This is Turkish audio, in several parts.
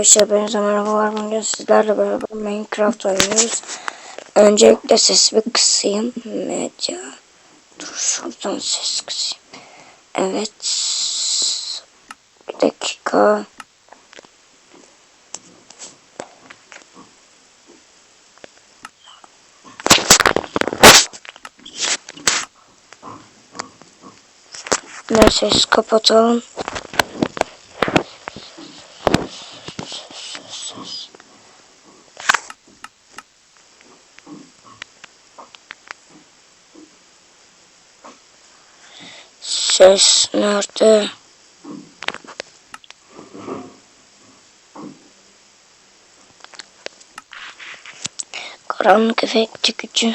Arkadaşlar ben merhabalar bugün sizlerle beraber Minecraft oynuyoruz. Öncelikle sesimi kısayım. Medya. Dur şuradan ses kısayım. Evet. Bir dakika. Ben ses kapatalım. Ses nerede? Karanlık efekti gücü.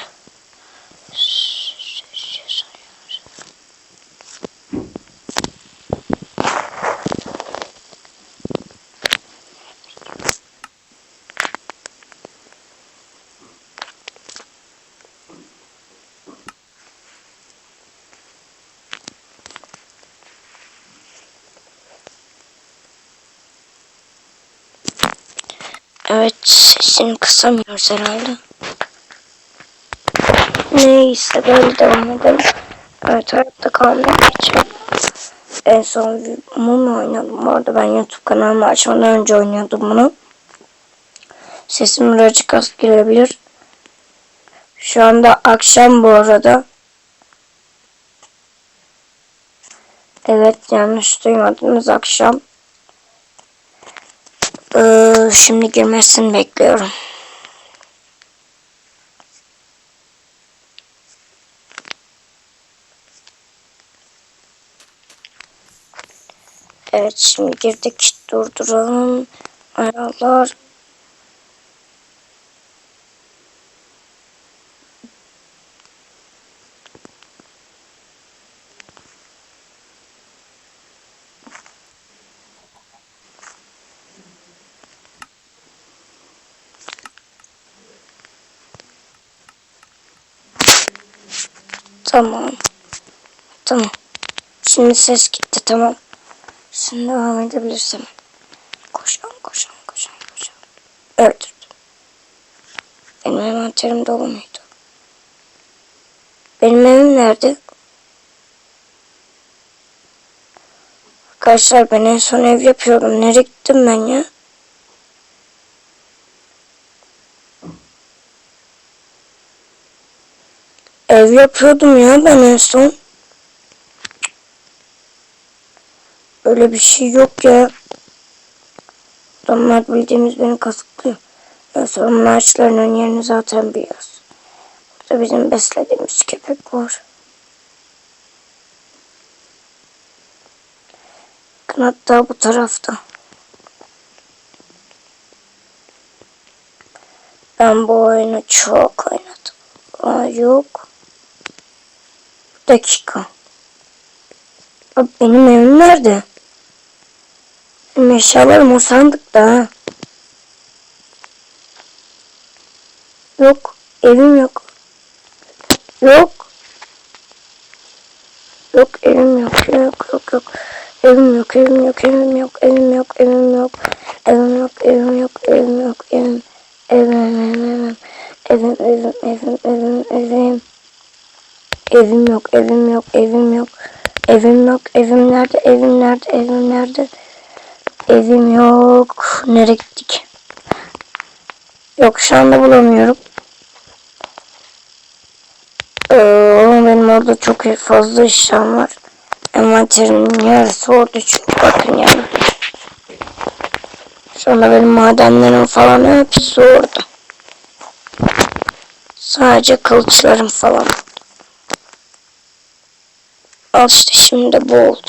Evet sesini kısamıyoruz herhalde. Neyse böyle devam edelim. Evet hayatta kalmaya geçelim. En son bunu oynadım. Bu arada ben YouTube kanalımı açmadan önce oynuyordum bunu. Sesim birazcık az gelebilir. Şu anda akşam bu arada. Evet yanlış duymadınız akşam. Şimdi girmesini bekliyorum. Evet şimdi girdik durduralım. Ayarlar. Tamam. Tamam. Şimdi ses gitti tamam. Şimdi devam edebilirsem. Koşan koşan koşan koşan. Öldürdüm. Benim envanterim dolu muydu? Benim evim nerede? Arkadaşlar ben en son ev yapıyordum. Nereye gittim ben ya? Ev yapıyordum ya ben en son. Öyle bir şey yok ya. Adamlar bildiğimiz beni kazıklıyor. En son ağaçlarının yerini zaten biliyoruz. Burada bizim beslediğimiz köpek var. Hatta bu tarafta. Ben bu oyunu çok oynadım. Aa, yok. Dakika. Abi benim evim nerede? Benim eşyalarım o sandıkta. Yok. Evim yok. Yok. Yok evim yok. Yok yok yok. Evim yok. Evim yok. Evim yok. Evim yok. Evim yok. Evim yok. Evim yok. Evim yok. Evim. Evim evim evim. Evim evim evim evim evim. Yok. Evim yok. Evim yok. Evim yok. Evim nerede? Evim nerede? Evim nerede? Evim yok. Nereye gittik? Yok şu anda bulamıyorum. Ee, benim orada çok fazla eşyam var. Envanterimin yarısı orada çünkü bakın yani. Şu anda benim madenlerim falan hepsi orada. Sadece kılıçlarım falan. Al işte şimdi bu oldu.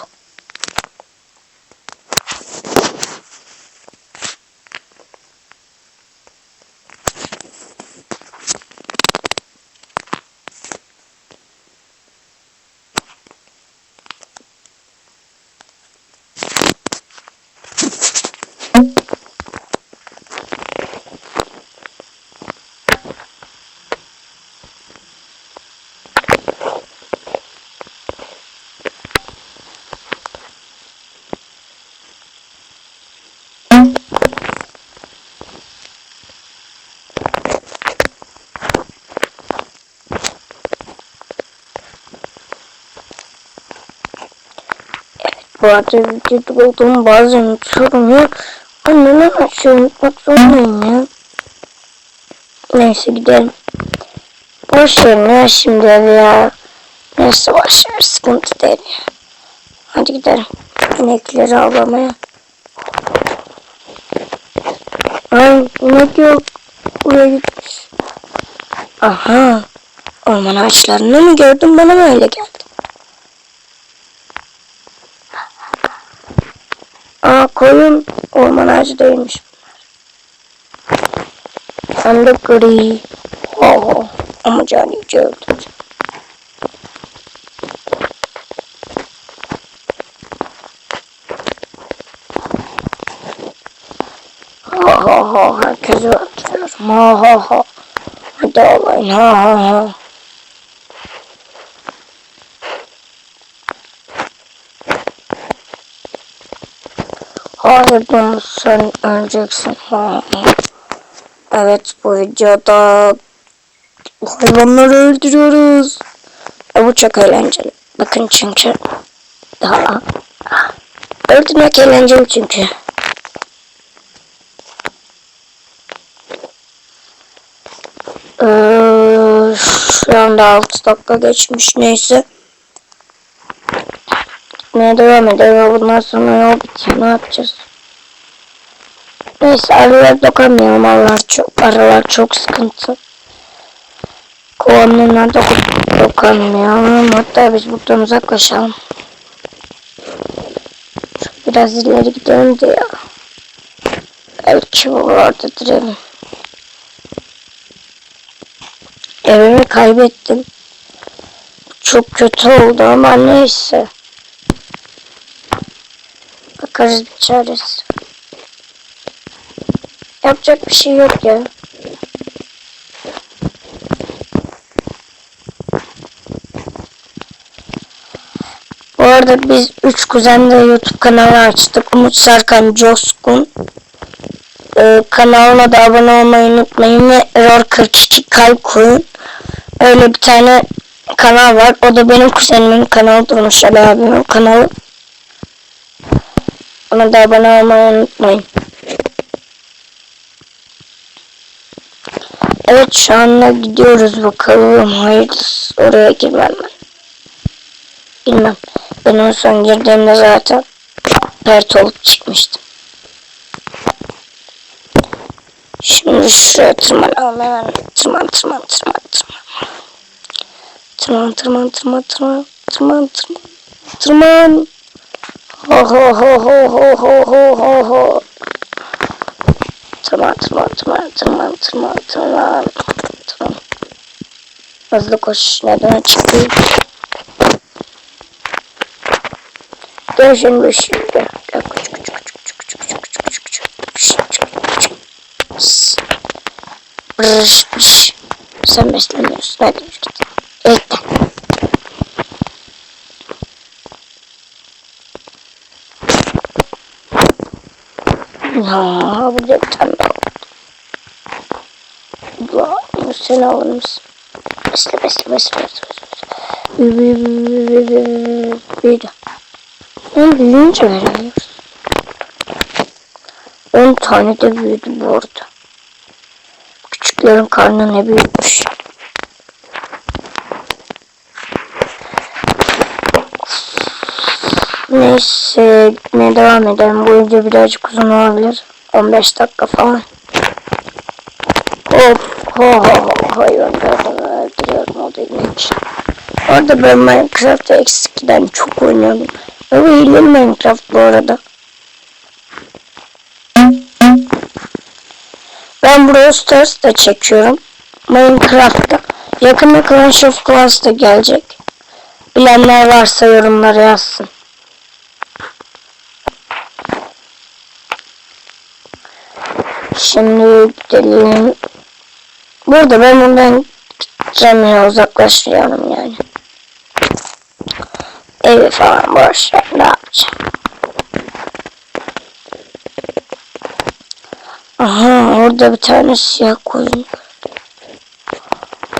Arada videoda olduğumu bazen unutuyorum ya. Anneler açıyor unutmak zorundayım ya. Neyse gidelim. Boş ver ya şimdi ya. Neyse boş ver sıkıntı değil ya. Hadi gidelim. İnekleri avlamaya. Ay inek yok. Buraya gitmiş. Aha. Orman ağaçlarını mı gördüm bana mı öyle geldi? Aa koyun orman ağacı değilmiş de gri. Oo, ama canice öldürecek. Ha ha ha herkesi öldürüyorum. Ha ha ha. Hadi olayın ha ha ha. Hayır domuz sen öleceksin. Evet bu videoda hayvanları öldürüyoruz. E, bu çok eğlenceli. Bakın çünkü daha öldürmek eğlenceli çünkü. Ee, şu anda 6 dakika geçmiş neyse. Gitmeye devam edelim. Bundan sonra yol bitiyor. Ne yapacağız? Neyse arılar dokunmayalım. Aralar çok, aralar çok sıkıntı. Kovanlarına dokun, dokunmayalım. Hatta biz buradan uzaklaşalım. Biraz ileri gidelim de ya. Belki oralardadır evim. Evimi kaybettim. Çok kötü oldu ama neyse. Bakarız bir. Yapacak bir şey yok ya. Bu arada biz üç kuzenle YouTube kanalı açtık. Umut Serkan Coskun. Ee, kanalıma da abone olmayı unutmayın ve Error 42 kalp koyun. Öyle bir tane kanal var. O da benim kuzenimin kanalı Durmuş Ali abimin kanalı. Ona da abone olmayı unutmayın. Evet şu anda gidiyoruz bakalım. Hayırlısı oraya girmem ben. Bilmem. Ben en son girdiğimde zaten pert olup çıkmıştım. Şimdi şuraya tırmanalım hemen. Tırman tırman tırman tırman. Tırman tırman tırman tırman tırman tırman tırman. Ho ho ho ho ho ho ho ho ho. Tırman tırman tırman tırman tırman tırman. Tırman. Hızlı koş. Neden çıktı? Gel şimdi şimdi. Gel küçük küçük küçük küçük küçük küçük küçük. Brış brış. Sen beslemiyorsun. Hadi Ya burada bir tane daha var. Bu sen alır mısın? Besle besle besle besle. besle. Büyüdü. Ben büyüyünce veremiyoruz. 10 tane de büyüdü bu arada. Küçüklerin karnı ne büyükmüş. Neyse gitmeye devam edelim. Bu video birazcık uzun olabilir. 15 dakika falan. Hop ho ho ho hayvan gördüm öldürüyorum o inek. Orada ben Minecraft'ta eskiden çok oynuyordum. Ama hileli Minecraft bu arada. Ben Brawl Stars da çekiyorum. Minecraft'ta. Yakında Clash of Clans da gelecek. Bilenler varsa yorumlara yazsın. Şimdi gidelim. Burada ben bundan gideceğim uzaklaşıyorum yani. Evi falan boş ver ne yapacağım. Aha orada bir tane siyah koyun.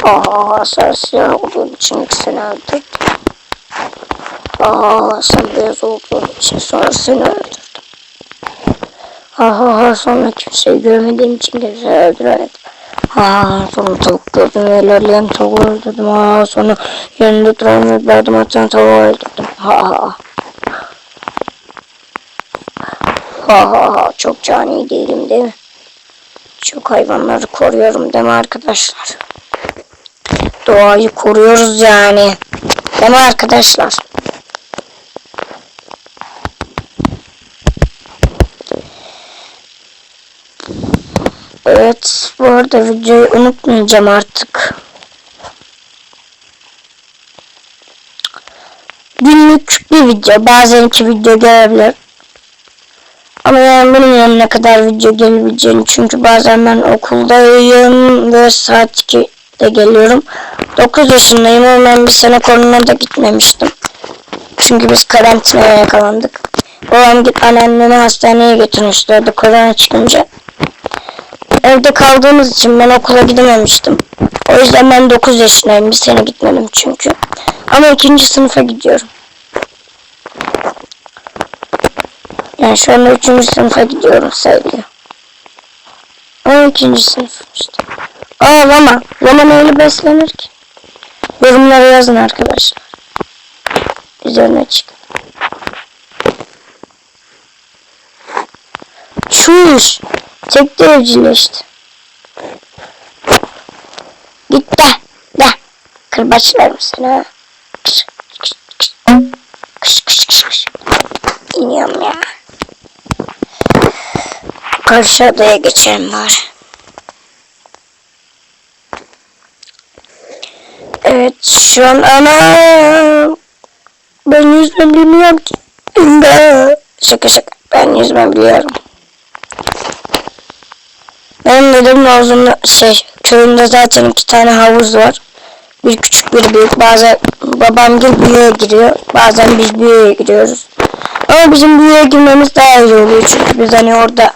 Aha sen siyah olduğun için ikisini öldürdüm. ha sen beyaz olduğun için sonra seni öldürdüm. Ha ha ha sonra kimseyi görmediğim için kimseyi öldüremedim. Ha sonra tavuk gördüm ilerleyen tavuğu öldürdüm. Ha sonra yanında duran ve yardım atan tavuğu öldürdüm. Ha ha. Ha ha ha çok cani değilim değil mi? Çok hayvanları koruyorum değil mi arkadaşlar? Doğayı koruyoruz yani. Değil mi arkadaşlar? Evet bu arada videoyu unutmayacağım artık. Günlük bir video. Bazen iki video gelebilir. Ama yani bilmiyorum ne kadar video gelebileceğini. Çünkü bazen ben okuldayım ve saat 2'de geliyorum. 9 yaşındayım ama ben bir sene koronada gitmemiştim. Çünkü biz karantinaya yakalandık. Babam git anneannemi hastaneye götürmüşlerdi korona çıkınca. Evde kaldığımız için ben okula gidememiştim. O yüzden ben 9 yaşındayım. Bir sene gitmedim çünkü. Ama ikinci sınıfa gidiyorum. Yani şu anda üçüncü sınıfa gidiyorum sayılıyor. Ama ikinci sınıfım işte. Aa lama. Lama neyle beslenir ki? Yorumlara yazın arkadaşlar. Üzerine çık. Çüş. Evcilleşti. Git de. De. Kırbaçlarım seni ha. Kış kış kış. Kış kış kış kış. İniyorum ya. Karşı odaya geçelim bari. Evet şu an ana ben yüzme bilmiyorum ki. Şaka şaka ben yüzme biliyorum. Benim dedemin Lozum'da şey köyünde zaten iki tane havuz var. Bir küçük bir büyük. Bazen babam gel büyüğe giriyor. Bazen biz büyüğe giriyoruz. Ama bizim büyüğe girmemiz daha iyi oluyor. Çünkü biz hani orada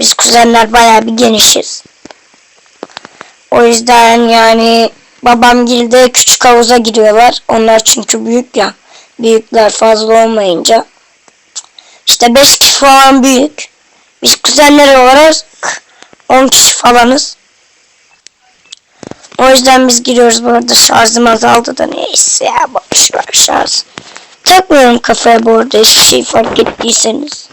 biz kuzenler bayağı bir genişiz. O yüzden yani babam girdi küçük havuza giriyorlar. Onlar çünkü büyük ya. Büyükler fazla olmayınca. İşte 5 kişi falan büyük. Biz kuzenler olarak 10 kişi falanız. O yüzden biz giriyoruz. Bu arada şarjım azaldı da neyse ya boş ver şarj. Takmıyorum kafaya bu arada şey fark ettiyseniz.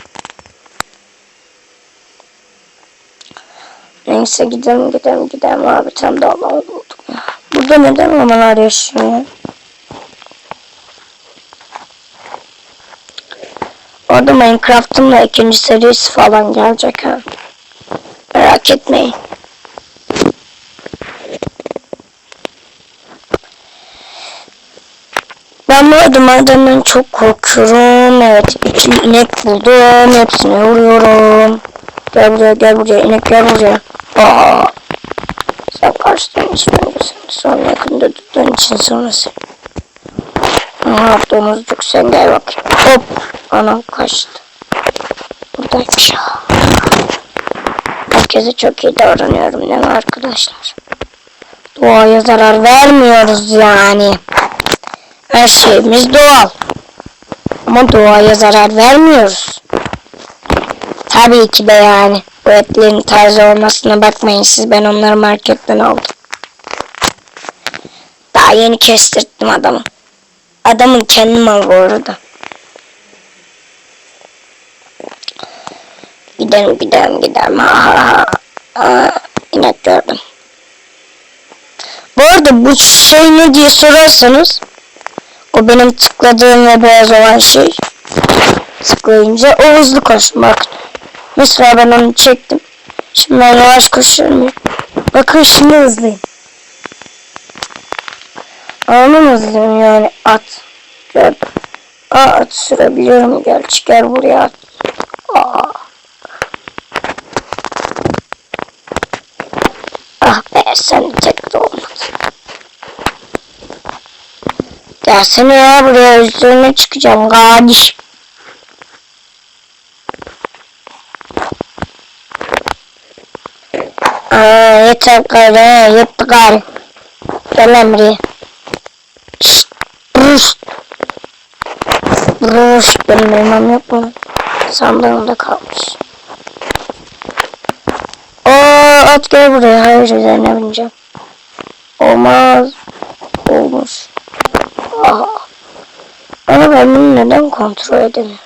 Neyse gidelim gidelim gidelim abi tam da Allah bulduk ya. Burada neden romalar yaşıyor ya? Orada Minecraft'ın da ikinci serisi falan gelecek ha. Merak etmeyin. Ben bu arada madenden çok korkuyorum. Evet iki inek buldum. Hepsini vuruyorum. Gel buraya gel buraya inek gel buraya. Aa. Sen karşıdan için öncesin. Sonra yakında tuttuğun için sonrası. Aha domuzcuk sen gel bakayım. Hop. Anam kaçtı. Buradaymış ya. Herkese çok iyi davranıyorum değil mi arkadaşlar? Doğaya zarar vermiyoruz yani. Her şeyimiz doğal. Ama doğaya zarar vermiyoruz. Tabii ki de yani. Bu etlerin taze olmasına bakmayın siz. Ben onları marketten aldım. Daha yeni kestirttim adamı. Adamın kendi malı bu. Gidelim gidelim gidelim. Aa, aa, inek gördüm. Bu arada bu şey ne diye sorarsanız o benim tıkladığım ve beyaz olan şey tıklayınca o hızlı bakın. Mesela ben onu çektim. Şimdi ben yavaş koşuyorum ya. Bakın şimdi hızlıyım. Hızlıyım yani at. Gördüm. Aa at sürebiliyorum gel buraya at. Aa. Sen tek de olmadı. Gelsene ya buraya üzerine çıkacağım kardeşim. Aa yeter gari yetti gari. Gel lan buraya. Şşt. Rüşt. Öf, benim yok mu? Sandığımda kalmış. Aa, at gel buraya. Hayır üzerine bineceğim. Olmaz. Olmuş. Aha. Ama ben bunu neden kontrol edemiyorum?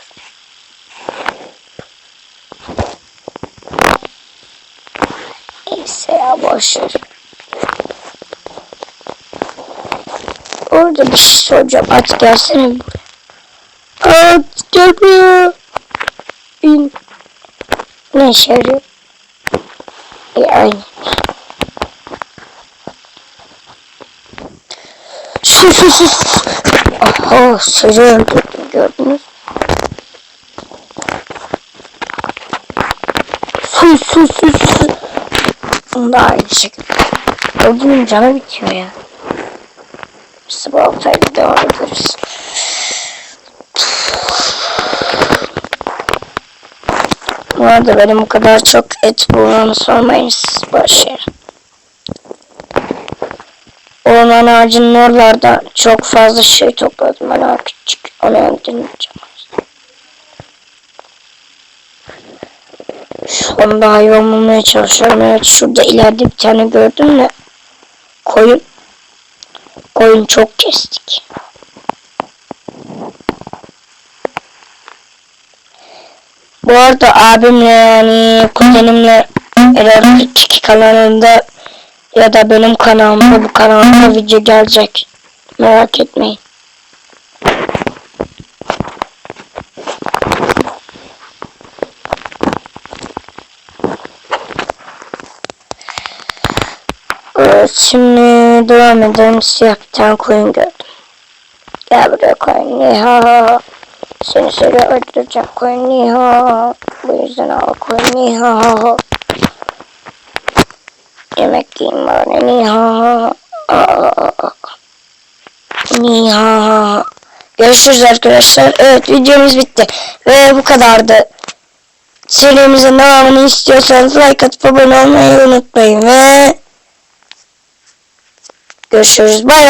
Neyse ya boşver. Orada bir şey soracağım. At gelsene buraya. At gel buraya. İn. Ne işe? E, aynı. Sus sus sus. Aha seni öldürdüm gördünüz. Sus sus sus sus. Bunda aynı şekilde. Öldüğünün canı bitiyor ya. İşte bu devam ederiz. Bu arada benim bu kadar çok et bulmamı sormayın siz boşver. Orman ağacının oralarda çok fazla şey topladım. Daha küçük onu öldürmeyeceğim. Şu anda hayvan bulmaya çalışıyorum. Evet şurada ileride bir tane gördüm de koyun. Koyun çok kestik. Bu arada abimle yani kuzenimle Erol 2 kanalında ya da benim kanalımda bu kanalda video gelecek. Merak etmeyin. Evet, şimdi devam edelim. Siyah bir tane koyun gördüm. Gel buraya koyun. Niha. Seni söyle öldüreceğim koyun. Niha. Bu yüzden koyun. Niha. Yemek yiyin bari. Niha. Niha. Görüşürüz arkadaşlar. Evet videomuz bitti. Ve bu kadardı. Serimizin devamını istiyorsanız like atıp abone olmayı unutmayın ve görüşürüz. Bay bay.